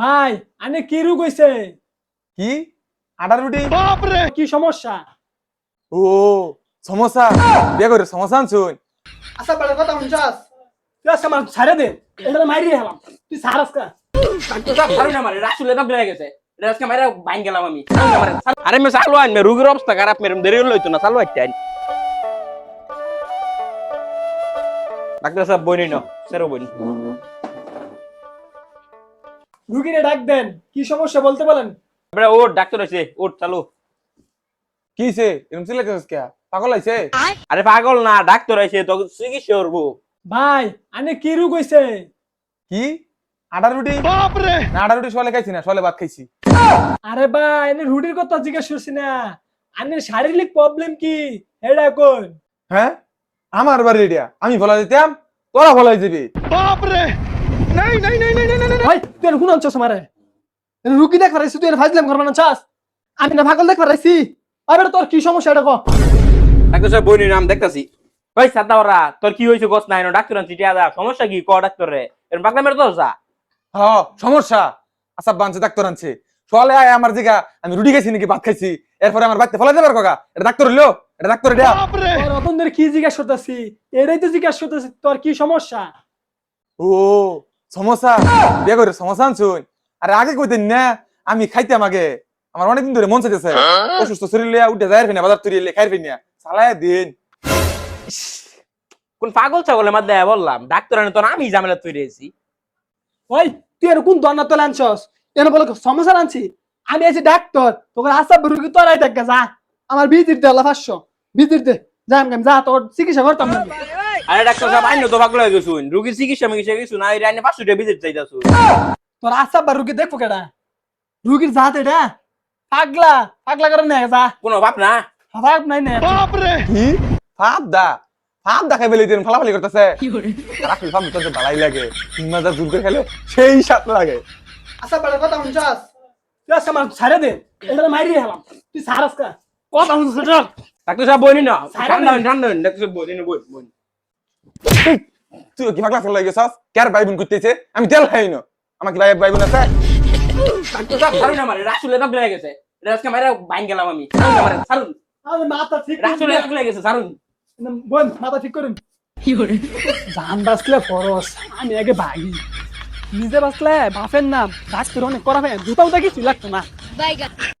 ভাই আনে কি রোগ হইছে? কি? আটার রুটি? বাপ রে কি সমস্যা? ও সমস্যা। বিয়ে করে সমস্যা আনছুন। আচ্ছা বড় কথা শুনছাস? তুই আজকে আমার ছাড়ে দে এটা মাইরি হলাম। তুই ছাড় আজকে। ডাক্তার সাহেব ছাড়ুন আমার রাসুলে তো গলে গেছে। আজকে মারা বাইন গেলাম আমি। আরে মে চালু আইন মে রোগীর অবস্থা খারাপ মেরম দেরি লইতো না চালু আইতে আইন। ডাক্তার সাহেব বইনি না সেরো বইনি রুগীরে ডাক দেন। কি সমস্যা বলতে বলেন। এবারে ও ডাক্তার আছে চালু। কি এরকম পাগল আইছে আরে পাগল না ডাক্তার আছে তো চিকিৎসা করব। ভাই আনে কি রোগ হইছে কি? রুটি? না আটার রুটি সলে খাইছি না সলে ভাত খাইছি। আরে ভাই এনে রুটির কথা জিজ্ঞেস করছি না। আনে শারীরিক প্রবলেম কি? এটা কোন হ্যাঁ? আমার বাড়ি এটা আমি বলা দিতাম তোরা বলাই দিবি ভাই তুই এনে কোন আনছস আমারে? এনে দেখ পারাইছি তুই এনে ফাজলাম করবা না চাস আমি না পাগল দেখ পারাইছি আরে তোর কি সমস্যা এটা কো? ডাক্তার সাহেব বইনি নাম দেখতাছি। ভাই সাদা ওরা তোর কি হয়েছে গোস নাই ডাক্তার আনছি টিয়া দা সমস্যা কি? ক ডাক্তার রে এর পাগলা মেরে তো যা হ সমস্যা। আচ্ছা বানছে ডাক্তার আনছে। সলে আয় আমার জিগা আমি রুটি খাইছি নাকি ভাত খাইছি? এরপরে আমার বাড়িতে ফলাই দেবার কাকা এটা ডাক্তার হইল এটা ডাক্তার এটা রতনদের কি জিজ্ঞাসা করতেছি? এটাই তো জিজ্ঞাসা করতেছি তোর কি সমস্যা? ও সমস্যা? বিয়ে করে সমস্যা আনছুন? আরে আগে কইতেন না আমি খাইতাম আগে। আমার অনেকদিন ধরে মন চাইতেছে। অসুস্থ শরীর লিয়া উঠে যায় ফেনা বাজার তুই খাই ফেনিয়া চালায় দিন। কোন পাগল ছাগলের মধ্যে বললাম? ডাক্তার আনে তোর আমি ঝামেলা হয়েছি। ওই তুই এর কোন দন্না তোলা আনছস? এর বলে সমস্যা আনছি? আমি আছি ডাক্তার তোকে আশা রুগী তোরাই দেখ যা। আমার বিজির দে আল্লাহ পাঁচশো। বিজির দে যা আমি যা তোর চিকিৎসা করতাম। না। আরে ডাক্তার সাহেব আইন তো পাগল হয়ে গেছুন। রুগীর চিকিৎসা মিকিৎসা কিছু না এই আইনে পাঁচশো টাকা ভিজিট চাইতাছু তোর আশা রুগী দেখব কেডা? রুগীর জাত এটা? পাগলা পাগলা করে নে যা। কোনো ভাব না? ভাব নাই নে। কি? ফাপ দা ফাপ দা খাই বেলি দিন ফালাফালি করতেছে। রাখি ফাপ তো ভালাই লাগে মাস দূর করে খেলে সেই সাত লাগে। আশা বড় কথা শুনছাস? তুই আজকে আমার ছাড়ে দে এটা মাইরি হলাম। তুই ছাড় আজকে। কথা শুনছিস ডাক্তার সাহেব বইনি না ঠান্ডা ঠান্ডা ডাক্তার সাহেব বইনি না বই বই তুই কি পাগলা ফেলা গেছস কার ভাই বোন করতেছে আমি তেল খাই না। আমাকে ভাই ভাই বোন আছে? ডাক্তার সাহেব ছাড়ুন আমার। রাসুলে পাগল হয়ে গেছে। এটা আজকে মারা বাইন গেলাম আমি। ছাড়ুন আমারে, ছাড়ুন। আমি মাথা ঠিক রাসুলে পাগল গেছে ছাড়ুন। বোন মাথা ঠিক করুন। জান বাঁচলে ফরস আমি আগে ভাগি নিজে বাঁচলে বাপের নাম ডাক্তার অনেক করা হয় দুটাও দেখি লাগতো না.